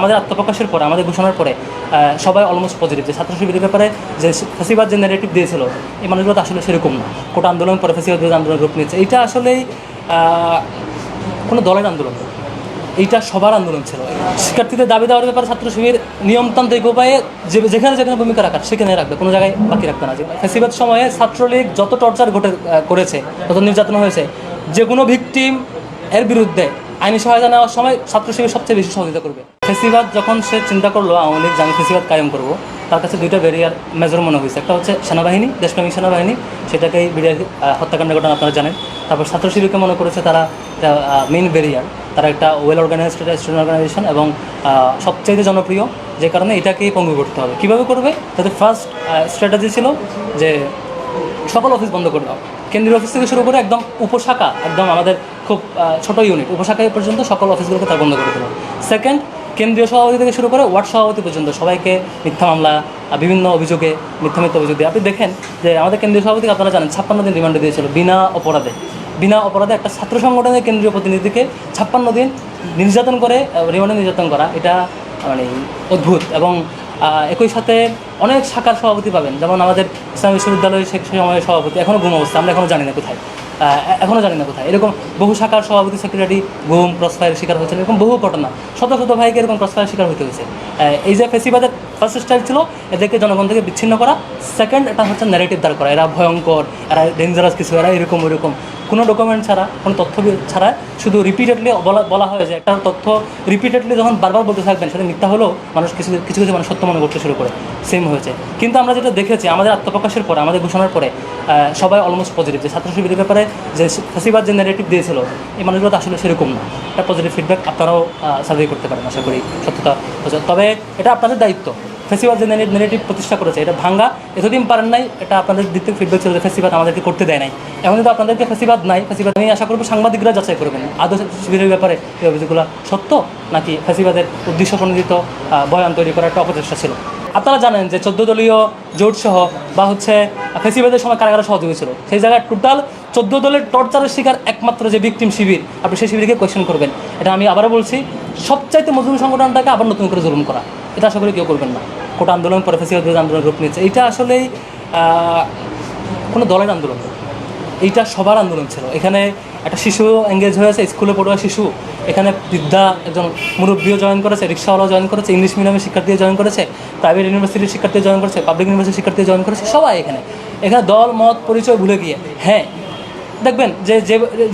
আমাদের আত্মপ্রকাশের পরে, আমাদের ঘোষণার পরে সবাই অলমোস্ট পজিটিভ যে ছাত্র শিবিরের ব্যাপারে যে ফেসিবাদ যে নেগেটিভ দিয়েছিল, এই মানুষগুলো আসলে সেরকম না। কোটা আন্দোলন পরে ফেসিবাদ আন্দোলন গ্রুপ নিয়েছে। এটা আসলেই কোনো দলের আন্দোলন। এইটা সবার আন্দোলন ছিল। শিক্ষার্থীদের দাবি দেওয়ার ব্যাপারে ছাত্র শিবির নিয়মতান্ত্রিক উপায়ে যে, যেখানে যেখানে ভূমিকা রাখার সেখানে রাখবে। কোনো জায়গায় বাকি রাখবে না। যে ফেসিবাদ সময়ে ছাত্রলীগ যত টর্চার ঘটে করেছে, যত নির্যাতন হয়েছে যে কোনো ভিকটিম এর বিরুদ্ধে আইনি সহায়তা নেওয়ার সময় ছাত্র শিবির সবচেয়ে বেশি সহযোগিতা করবে। ফেসিবাদ যখন সে চিন্তা করল, আওয়ামী লীগ আমি ফেসিবাদ কায়েম করব তার কাছে দুইটা ব্যারিয়ার মেজর মনে হয়েছে। একটা হচ্ছে সেনাবাহিনী দেশপ্রেমিক সেনাবাহিনী, সেটাকেই বিরিয়ার হত্যাকাণ্ডের ঘটনা আপনারা জানেন। তারপর ছাত্র শিবিরকে মনে করেছে তারা মেইন ব্যারিয়ার তারা একটা ওয়েল অর্গানাইজড স্টুডেন্ট অর্গানাইজেশন এবং সবচাইতে জনপ্রিয়, যে কারণে এটাকেই পঙ্গু করতে হবে। কীভাবে করবে? তাদের ফার্স্ট স্ট্র্যাটেজি ছিল যে সকল অফিস বন্ধ করে দাও। কেন্দ্রীয় অফিস থেকে শুরু করে একদম উপশাখা, একদম আমাদের খুব ছোট ইউনিট উপশাখা পর্যন্ত সকল অফিসগুলোকে তার বন্ধ করে দিল। সেকেন্ড কেন্দ্রীয় সভাপতি থেকে শুরু করে ওয়ার্ড সভাপতি পর্যন্ত সবাইকে মিথ্যা মামলা বিভিন্ন অভিযোগে মিথ্যা মিথ্যা অভিযোগ। দিয়ে আপনি দেখেন যে আমাদের কেন্দ্রীয় সভাপতি, আপনারা জানেন, ছাপ্পান্ন দিন রিমান্ডে দিয়েছিল, বিনা অপরাধে। বিনা অপরাধে একটা ছাত্র সংগঠনের কেন্দ্রীয় প্রতিনিধিকে ছাপ্পান্ন দিন নির্যাতন করে রিমান্ডে নির্যাতন করা, এটা মানে অদ্ভুত। এবং একই সাথে অনেক শাখার সভাপতি পাবেন, যেমন আমাদের ইসলাম বিশ্ববিদ্যালয়ের সে সময়ের সভাপতি এখনও গুম অবস্থা, আমরা এখনও জানি না কোথায়। এখনও জানি না কোথায়। এরকম বহু শাখার সভাপতি সেক্রেটারি গুম ক্রসফায়ার শিকার হয়েছিল, এরকম বহু ঘটনা। শত শত ভাইকে এরকম ক্রসফায়ার শিকার হতে হয়েছে। এই যে ফেসিবাদের ফার্স্ট স্টাইল ছিল, এদেরকে জনগণ থেকে বিচ্ছিন্ন করা। সেকেন্ড এটা হচ্ছে ন্যারেটিভ দাঁড় করা। এরা ভয়ঙ্কর, এরা ডেঞ্জারাস কিছু, এরা এরকম ওইরকম কোনো ডকুমেন্ট ছাড়া, কোনো তথ্য ছাড়া শুধু রিপিটেডলি বলা বলা হয় যে একটা তথ্য রিপিটেডলি যখন বারবার বলতে থাকবেন, সেটা মিথ্যা হলেও মানুষ কিছু কিছু কিছু মানুষ সত্য মনে করতে শুরু করে। সেম হয়েছে। কিন্তু আমরা যেটা দেখেছি, আমাদের আত্মপ্রকাশের পরে, আমাদের ঘোষণার পরে সবাই অলমোস্ট পজিটিভ যে ছাত্র শিবিরের ব্যাপারে যে ফেসিবাদ যে নেগেটিভ দিয়েছিল, এই মানুষগুলো তো আসলে সেরকম না। একটা পজিটিভ ফিডব্যাক আপনারাও সার্ভে করতে পারেন, আশা করি সত্যতা তবে এটা আপনাদের দায়িত্ব। ফেসিবাদ যে নেগেটিভ প্রতিষ্ঠা করেছে, এটা ভাঙ্গা। এতদিন পারেন নাই, এটা আপনাদের দিক থেকে ফিডব্যাক ছিল ফেসিবাদ আমাদেরকে করতে দেয় নাই। এখন কিন্তু আপনাদেরকে ফেসিবাদ নাই ফেসিবাদ আমি আশা করব সাংবাদিকরা যাচাই করবেন। আদৌ শিবিরের ব্যাপারে এই অভিযোগগুলো সত্য, নাকি ফেসিবাদের উদ্দেশ্য প্রণোদিত বয়ান তৈরি করার একটা অপচেষ্টা ছিল? আপনারা জানেন যে চোদ্দ দলীয় জোট সহ বা হচ্ছে ফেসিবাদের সময় কারাগারে সহযোগী ছিল। সেই জায়গায় টোটাল চোদ্দ দলের টর্চারের শিকার একমাত্র যে ভিকটিম শিবির, আপনি সেই শিবিরকে কোয়েশ্চেন করবেন। এটা আমি আবারও বলছি, সবচাইতে মজুরি সংগঠনটাকে আবার নতুন করে জুলুম করা। এটা আশা করি কেউ করবেন না। কোটা আন্দোলন পরে ফেসিবাদ আন্দোলন গ্রুপ নিয়েছে। এটা আসলেই কোনো দলের আন্দোলন এইটা সবার আন্দোলন ছিল। এখানে একটা শিশু এঙ্গেজ হয়েছে, স্কুলে পড়ুয়া শিশু। এখানে বৃদ্ধা একজন মুরব্বীও জয়েন করেছে, রিক্সাওয়ালাও জয়েন করেছে ইংলিশ মিডিয়ামের শিক্ষার্থীও জয়েন করেছে প্রাইভেট ইউনিভার্সিটির শিক্ষার্থী জয়েন করেছে পাবলিক ইউনিভার্সিটির শিক্ষার্থী জয়েন করেছে, সবাই এখানে। এখানে দল, মত, পরিচয় ভুলে গিয়ে। হ্যাঁ দেখবেন যে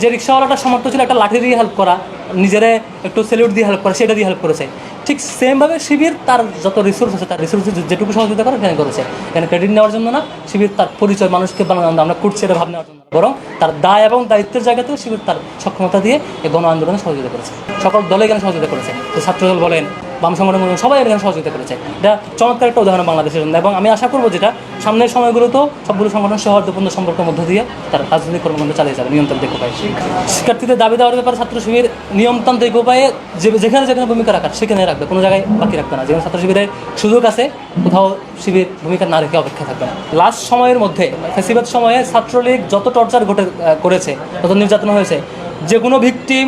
যে রিক্সাওয়ালাটার সামর্থ্য ছিল একটা লাঠি দিয়ে হেল্প করা নিজেরে একটু সেলিউট দিয়ে হেল্প করে, সেটা দিয়ে হেল্প করেছে। ঠিক সেমভাবে শিবির তার যত রিসোর্স আছে, তার রিসোর্স যেটুকু সহযোগিতা করে সেখানে করেছে। এখানে ক্রেডিট নেওয়ার জন্য না, শিবির তার পরিচয় মানুষকে বানানো, আমরা করছি এটা ভাব নেওয়ার জন্য। বরং তার দায় এবং দায়িত্বের জায়গাতেও শিবির তার সক্ষমতা দিয়ে এই গণ আন্দোলনে সহযোগিতা করেছে। সকল দলে এখানে সহযোগিতা করেছে। তো ছাত্রদল বলেন বাম সংগঠন বলেন, সবাই এখানে সহযোগিতা করেছে। এটা চমৎকার একটা উদাহরণ বাংলাদেশের জন্য এবং আমি আশা করব যেটা সামনের সময়গুলোতেও সবগুলো সংগঠন সৌহার্দ্যপূর্ণ সম্পর্কের মধ্য দিয়ে তার রাজনৈতিক কর্মকাণ্ড চালিয়ে যাবে নিয়মতান্ত্রিক উপায়ে শিক্ষার্থীদের দাবি দেওয়ার ব্যাপারে ছাত্র শিবির নিয়মতান্ত্রিক উপায়ে যেখানে যেখানে ভূমিকা রাখার সেখানে রাখবে কোনো জায়গায় বাকি রাখবে না। যেখানে ছাত্র শিবিরের সুযোগ আছে কোথাও শিবির ভূমিকা না রেখে অপেক্ষা থাকবে না। লাস্ট সময়ের মধ্যে ফেসিবাদ সময়ে ছাত্রলীগ যত টর্চার ঘটে করেছে তত নির্যাতন হয়েছে যে কোনো ভিকটিম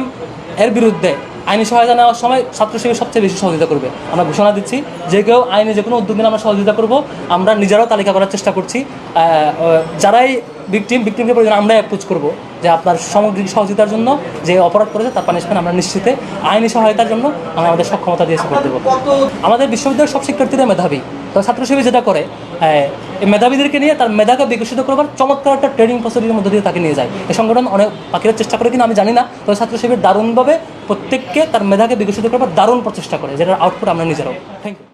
এর বিরুদ্ধে আইনি সহায়তা নেওয়ার সময় ছাত্র শিবির সবচেয়ে বেশি সহযোগিতা করবে। আমরা ঘোষণা দিচ্ছি যে কেউ আইনে যে কোনো উদ্যোগ নিলে আমরা সহযোগিতা করব আমরা নিজেরাও তালিকা করার চেষ্টা করছি। যারাই ভিকটিম ভিকটিমকে প্রয়োজন আমরা অ্যাপ্রোচ করব যে আপনার সামগ্রিক সহযোগিতার জন্য যে অপরাধ করেছে তার পানিশমেন্ট আমরা নিশ্চিতে আইনি সহায়তার জন্য আমরা আমাদের সক্ষমতা দিয়ে সাপোর্ট দেবো। আমাদের বিশ্ববিদ্যালয়ের সব শিক্ষার্থীরা মেধাবী। তো ছাত্র শিবির যেটা করে মেধাবীদেরকে নিয়ে তার মেধাকে বিকশিত করবার চমৎকার একটা ট্রেনিং প্রসিডিউর মধ্যে দিয়ে তাকে নিয়ে যায়। এই সংগঠন অনেক পাখিরা চেষ্টা করে কিনা আমি জানি না তবে ছাত্র শিবির দারুণভাবে প্রত্যেককে তার মেধাকে বিকশিত করবার দারুণ প্রচেষ্টা করে যেটার আউটপুট আমরা নিজেরাও। Thank you